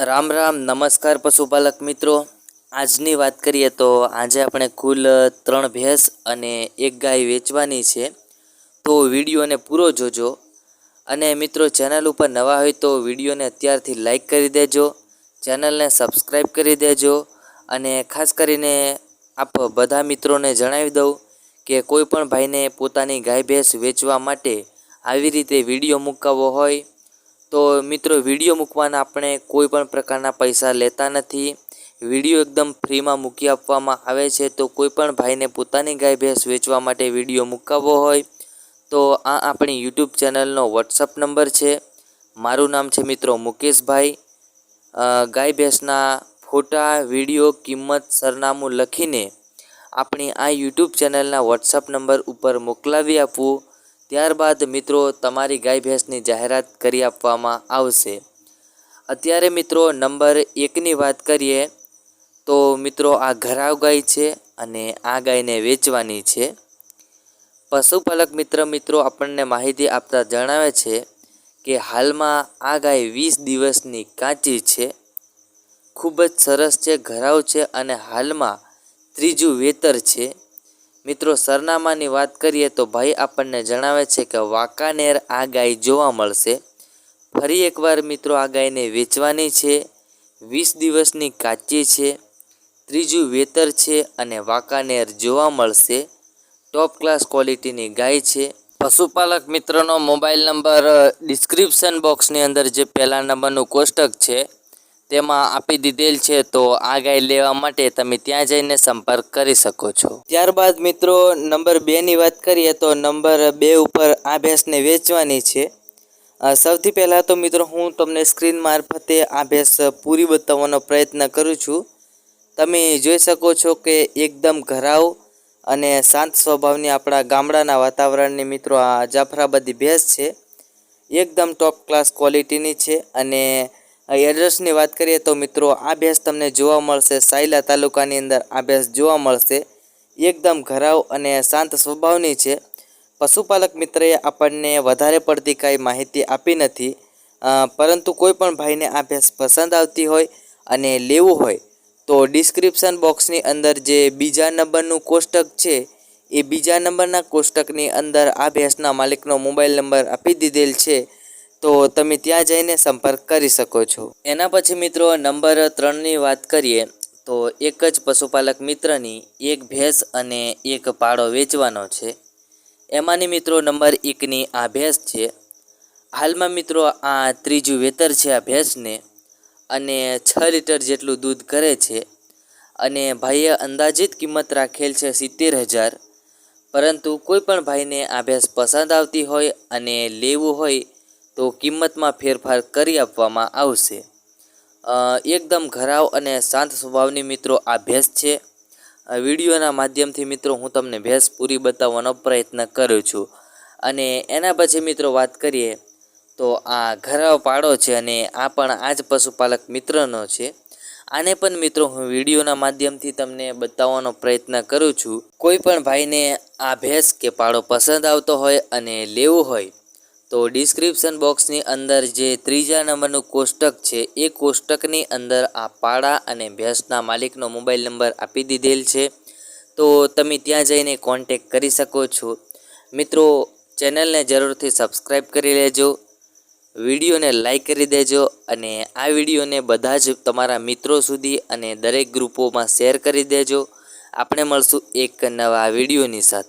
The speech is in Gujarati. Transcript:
રામ રામ, નમસ્કાર પશુપાલક મિત્રો. આજની વાત કરીએ તો આજે આપણે કુલ ત્રણ ભેંસ અને એક ગાય વેચવાની છે. તો વિડીયોને પૂરો જોજો. અને મિત્રો, ચેનલ ઉપર નવા હોય તો વિડીયોને અત્યારથી લાઈક કરી દેજો. ચેનલને સબસ્ક્રાઈબ કરી દેજો. અને ખાસ કરીને આપ બધા મિત્રોને જણાવી દઉં કે કોઈ પણ ભાઈને પોતાની ગાય ભેંસ વેચવા માટે આવી રીતે વીડિયો મૂકાવવો હોય તો મિત્રો વીડિયો મૂકવાના આપણે કોઈ પણ પ્રકારના પૈસા લેતા નથી. વીડિયો એકદમ ફ્રીમાં મૂકી આપવામાં આવે છે. તો કોઈ પણ ભાઈને પોતાની ગાય ભેંસ વેચવા માટે વીડિયો મૂકાવવો હોય, તો આ આપણી યુટ્યુબ ચેનલનો વોટ્સઅપ નંબર છે. મારું નામ છે મિત્રો મુકેશભાઈ. ગાય ભેંસના ફોટા વીડિયો કિંમત, સરનામું લખીને આપણી આ યુટ્યુબ ચેનલના વોટ્સઅપ નંબર ઉપર મોકલાવી આપવું ત્યારબાદ મિત્રો તમારી ગાય ભેંસની જાહેરાત કરી આપવામાં આવશે. અત્યારે મિત્રો નંબર એકની વાત કરીએ, તો મિત્રો આ ઘરાવ ગાય છે અને આ ગાયને વેચવાની છે. પશુપાલક મિત્ર મિત્રો આપણને માહિતી આપતા જણાવે છે કે હાલમાં આ ગાય વીસ દિવસની કાચી છે. ખૂબ જ સરસ છે, ઘરાવ છે અને હાલમાં ત્રીજું વેતર છે. મિત્રો, સરનામાની વાત કરીએ તો ભાઈ આપણને જણાવે છે કે વાંકાનેર આ ગાય જોવા મળશે. ફરી એકવાર મિત્રો, આ ગાયને વેચવાની છે. વીસ દિવસની કાચી છે. ત્રીજું વેતર છે અને વાંકાનેર જોવા મળશે. ટોપ ક્લાસ ક્વોલિટીની ગાય છે. પશુપાલક મિત્રનો મોબાઈલ નંબર ડિસ્ક્રિપ્શન બોક્સની અંદર જે પહેલા નંબરનું કોષ્ટક છે તેમાં આપી દીધેલ છે, તો આ ગાય લેવા માટે તમે ત્યાં જઈને સંપર્ક કરી શકો છો. ત્યારબાદ મિત્રો, નંબર બેની વાત કરીએ, તો નંબર બે ઉપર આ ભેંસને વેચવાની છે. સૌથી પહેલાં તો મિત્રો, હું તમને સ્ક્રીન મારફતે આ ભેંસ પૂરી બતાવવાનો પ્રયત્ન કરું છું. તમે જોઈ શકો છો કે એકદમ ઘરાવ અને શાંત સ્વભાવની આપણા ગામડાના વાતાવરણની મિત્રો આ જાફરાબાદી ભેંસ છે. એકદમ ટોપ ક્લાસ ક્વોલિટીની છે અને એડ્રેસની વાત કરીએ તો મિત્રો, આ ભેંસ તમને જોવા મળશે. સાયલા તાલુકાની અંદર આ ભેંસ જોવા મળશે. એકદમ ઘરાવ અને શાંત સ્વભાવની છે. પશુપાલક મિત્રએ આપણને વધારે પડતી કાંઈ માહિતી આપી નથી પરંતુ કોઈ પણ ભાઈને આ ભેંસ પસંદ આવતી હોય અને લેવું હોય, તો ડિસ્ક્રિપ્શન બોક્સની અંદર જે બીજા નંબરનું કોષ્ટક છે, એ બીજા નંબરના કોષ્ટકની અંદર આ ભેંસના માલિકનો મોબાઈલ નંબર આપી દીધેલ છે. તો તમે ત્યાં જઈને સંપર્ક કરી શકો છો. એના પછી મિત્રો નંબર ત્રણની વાત કરીએ, તો એક જ પશુપાલક મિત્રની એક ભેંસ અને એક પાડો વેચવાનો છે. એમાંની મિત્રો નંબર એકની આ ભેંસ છે. હાલમાં મિત્રો આ ત્રીજું વેતર છે આ ભેંસને અને છ લીટર જેટલું દૂધ કરે છે. અને ભાઈએ અંદાજિત કિંમત રાખેલ છે સિત્તેર હજાર. પરંતુ કોઈ પણ ભાઈને આ ભેંસ પસંદ આવતી હોય અને લેવું હોય તો કિંમતમાં ફેરફાર કરી આપવામાં આવશે. એકદમ ઘરાવ અને શાંત સ્વભાવની મિત્રો આ ભેંસ છે. વિડીયોના માધ્યમથી મિત્રો હું તમને ભેંસ પૂરી બતાવવાનો પ્રયત્ન કરું છું. અને એના પછી મિત્રો વાત કરીએ તો આ ઘરાવ પાડો છે અને આ પણ આ જ પશુપાલક મિત્રનો છે. આને પણ મિત્રો હું વિડીયોના માધ્યમથી તમને બતાવવાનો પ્રયત્ન કરું છું. કોઈ પણ ભાઈને આ ભેંસ કે પાડો પસંદ આવતો હોય અને લેવું હોય તો ડિસ્ક્રિપ્શન બોક્સની અંદર જે ત્રીજા નંબરનું કોષ્ટક છે, એ કોષ્ટકની અંદર આ પાડા અને ભેંસના માલિકનો મોબાઈલ નંબર આપી દીધેલ છે. તો તમે ત્યાં જઈને કોન્ટેક કરી શકો છો. મિત્રો, ચેનલને જરૂરથી સબસ્ક્રાઈબ કરી લેજો, વિડીયોને લાઈક કરી દેજો અને આ વિડીયોને બધા જ તમારા મિત્રો સુધી અને દરેક ગ્રુપોમાં શેર કરી દેજો. આપણે મળશું એક નવા વિડીયોની સાથે.